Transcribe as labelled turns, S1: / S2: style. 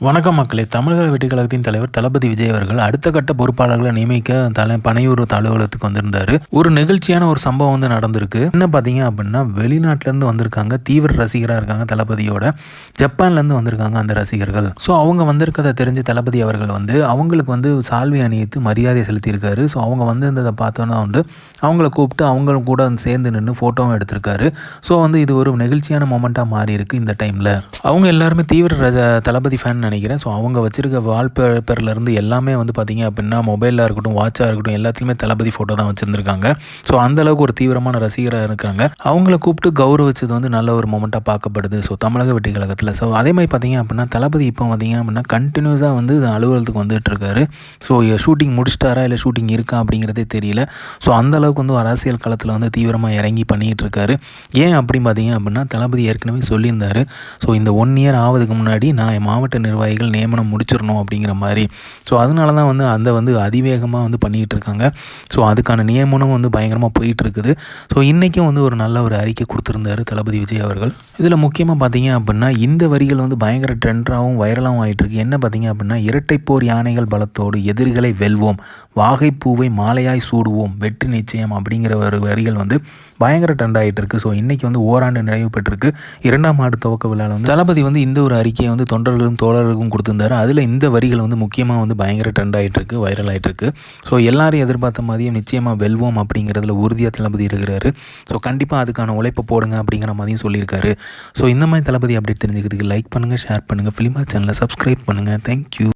S1: வணக்கம் மக்களே. தமிழக வெட்டுக்கழகத்தின் தலைவர் தளபதி விஜய் அவர்கள் அடுத்த கட்ட பொறுப்பாளர்களை நியமிக்க தலை பனையூர் அலுவலகத்துக்கு வந்திருந்தாரு. ஒரு நிகழ்ச்சியான ஒரு சம்பவம் வந்து நடந்திருக்கு. என்ன பார்த்தீங்க அப்படின்னா வெளிநாட்டிலேருந்து வந்திருக்காங்க தீவிர ரசிகராக இருக்காங்க தளபதியோட. ஜப்பான்லேருந்து வந்திருக்காங்க அந்த ரசிகர்கள். ஸோ அவங்க வந்திருக்கதை தெரிஞ்சு தளபதி அவர்கள் வந்து அவங்களுக்கு வந்து சால்வி அணியத்து மரியாதை செலுத்தியிருக்காரு. ஸோ அவங்க வந்திருந்ததை பார்த்தோன்னா வந்து அவங்கள கூப்பிட்டு அவங்களும் கூட சேர்ந்து நின்று ஃபோட்டோவும் எடுத்திருக்காரு. ஸோ வந்து இது ஒரு நெகிழ்ச்சியான மூமெண்ட்டாக மாறி இருக்கு இந்த டைமில் அவங்க எல்லாருமே தீவிர ரஜ- தளபதி ஃபேன் நினைக்கிறேன். ஸோ அவங்க வச்சுருக்க வால்பேப்பர்லேருந்து எல்லாமே வந்து பார்த்தீங்க அப்படின்னா மொபைலாக இருக்கட்டும் வாட்சாக இருக்கட்டும் எல்லாத்துலேயுமே தளபதி ஃபோட்டோ தான் வச்சுருந்துருக்காங்க. ஸோ அந்த அளவுக்கு ஒரு தீவிரமான ரசிகராக இருக்காங்க. அவங்கள கூப்பிட்டு கௌரவிச்சது வந்து நல்ல ஒரு மொமெண்ட்டாக பார்க்கப்படுது. ஸோ தமிழக வெற்றி கழகத்தில். ஸோ அதே மாதிரி பார்த்தீங்க அப்படின்னா தளபதி இப்போ பார்த்தீங்க அப்படின்னா கண்டினியூஸாக வந்து அலுவலகத்துக்கு வந்துட்டு இருக்காரு. ஸோ ஷூட்டிங் முடிச்சிட்டாரா இல்லை ஷூட்டிங் இருக்கா அப்படிங்கிறதே தெரியல. ஸோ அந்தளவுக்கு வந்து ஒரு அரசியல் களத்தில் வந்து தீவிரமாக இறங்கி பண்ணிகிட்டு இருக்காரு. ஏன் அப்படின்னு பார்த்தீங்க அப்படின்னா தளபதி ஏற்கனவே சொல்லியிருந்தார். ஸோ இந்த ஒன் இயர் ஆவதுக்கு முன்னாடி நான் என் மாவட்ட நிர்வாகிகள் நியமனம் முடிச்சிடணும் அப்படிங்கிற மாதிரி. ஸோ அதனால தான் வந்து அந்த வந்து அதிவேகமாக வந்து பண்ணிகிட்டு இருக்காங்க ஸோ அதுக்கான நியமனம் வந்து பயங்கரமாக போயிட்டுருக்குது. ஸோ இன்றைக்கும் வந்து ஒரு நல்ல ஒரு அறிக்கை கொடுத்துருந்தாரு தளபதி விஜய் அவர்கள். இதில் முக்கியமாக பார்த்தீங்க அப்படின்னா இந்த வரிகள் வந்து பயங்கர ட்ரெண்டாகவும் வைரலாகவும் ஆகிட்டுருக்கு என்ன பார்த்தீங்க அப்படின்னா இரட்டைப்போர் யானைகள் பலத்தோடு எதிரிகளை வெல்வோம். வாகைப்பூவை மாலையாய் சூடுவோம். வெற்றி நிச்சயம் அப்படிங்கிற ஒரு வரிகள் வந்து பயங்கர ட்ரெண்ட் ஆகிட்டு இருக்கு ஸோ இன்றைக்கி வந்து ஓராண்டு நிறைவு பெற்றிருக்கு. இரண்டாம் ஆண்டு துவக்க விழாவில் வந்து தளபதி வந்து இந்த ஒரு அறிக்கையை வந்து தொண்டர்களும் தோழர்களுக்கும் கொடுத்துருந்தாரு. அதில் இந்த வரிகள் வந்து முக்கியமாக வந்து பயங்கர ட்ரெண்ட் ஆகிட்டுருக்கு வைரல் ஆகிட்டுருக்கு ஸோ எல்லாரையும் எதிர்பார்த்த மாதிரியும் நிச்சயமாக வெல்வோம் அப்படிங்கிறதுல உறுதியாக தளபதி இருக்கிறாரு. ஸோ கண்டிப்பாக அதுக்கான உழைப்பை போடுங்க அப்படிங்கிற மாதிரியும் சொல்லியிருக்காரு. ஸோ இந்த மாதிரி தளபதி அப்டேட் தெரிஞ்சுக்கிறதுக்கு லைக் பண்ணுங்கள் ஷேர் பண்ணுங்கள் ஃபிலிமா சேனலை சப்ஸ்கிரைப் பண்ணுங்கள் தேங்க்யூ